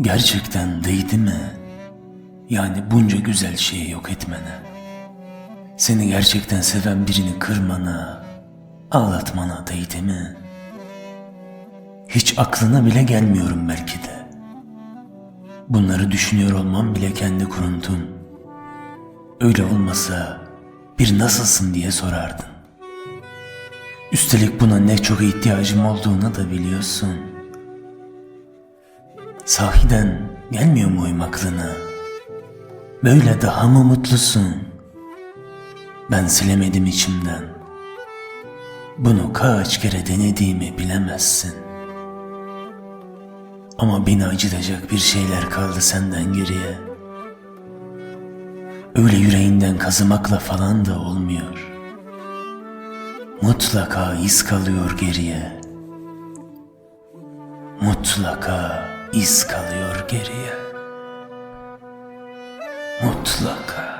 Gerçekten değdi mi? Yani bunca güzel şeyi yok etmene. Seni gerçekten seven birini kırmana, ağlatmana değdi mi? Hiç aklına bile gelmiyorum belki de. Bunları düşünüyor olmam bile kendi kuruntum. Öyle olmasa bir nasılsın diye sorardın. Üstelik buna ne çok ihtiyacım olduğunu da biliyorsun. Sahiden gelmiyor mu uyum aklına? Böyle daha mı mutlusun? Ben silemedim içimden. Bunu kaç kere denediğimi bilemezsin. Ama beni acıtacak bir şeyler kaldı senden geriye. Öyle yüreğinden kazımakla falan da olmuyor. Mutlaka iz kalıyor geriye. Mutlaka iz kalıyor geriye. Mutlaka.